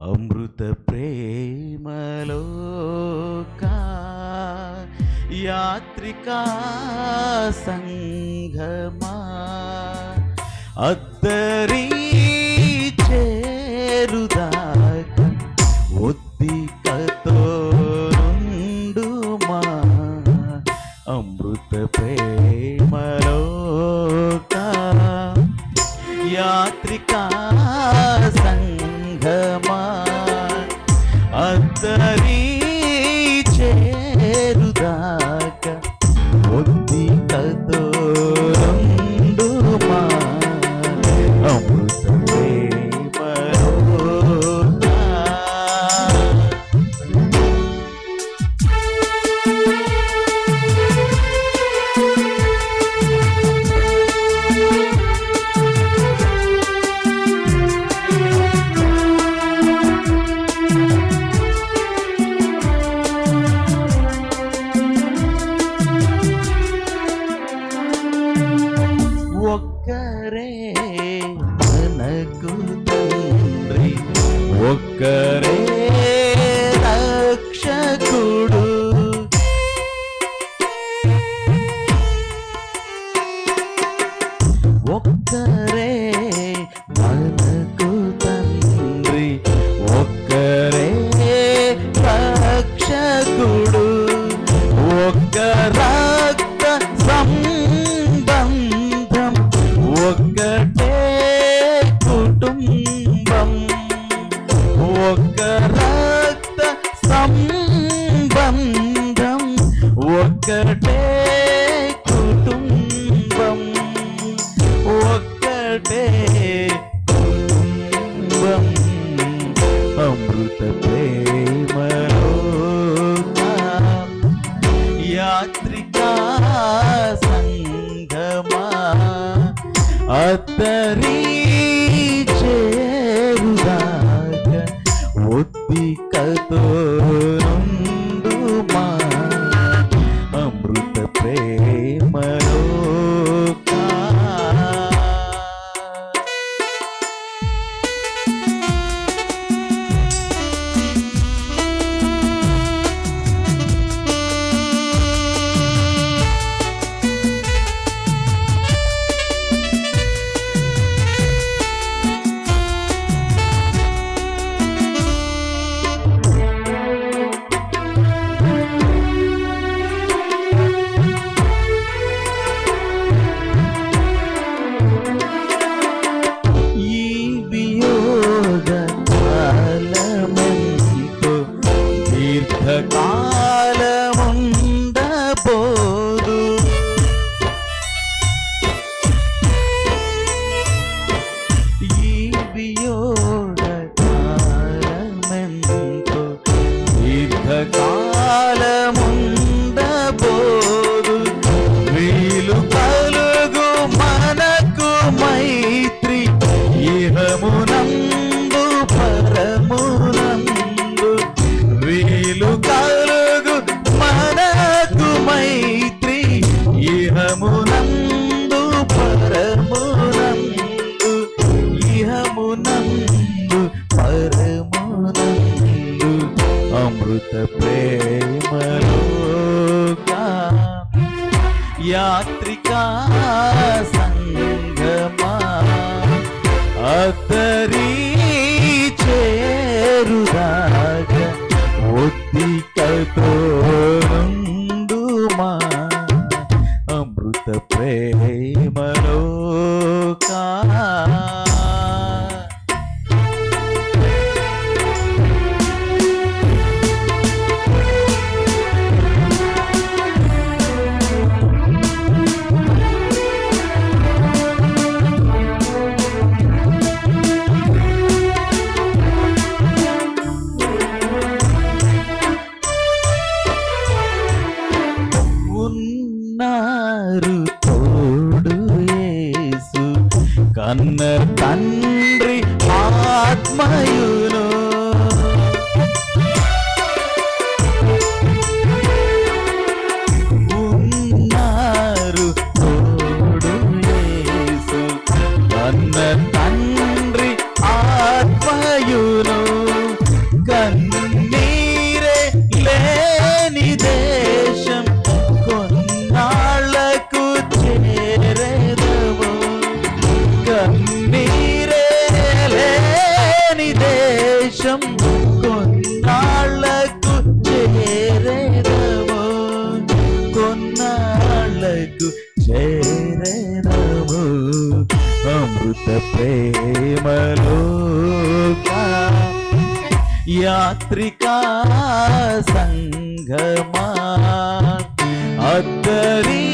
అమృత ప్రేమలోకా యాత్రికా సంఘమా అద్దరి చేరుదాక ఒద్దికతో మా అమృత ప్రేమలోకా యాత్రికా Red. good day. పరమునందు పరమునందు అమృత ప్రేమలోగా యాత్రికా సంగమా అతరీ car తోడు వేసు కన్న తండ్రి ఆత్మయులు పాలకు చేరణము అమృత ప్రేమలోక యాత్రికా సంగమా అద్దరీ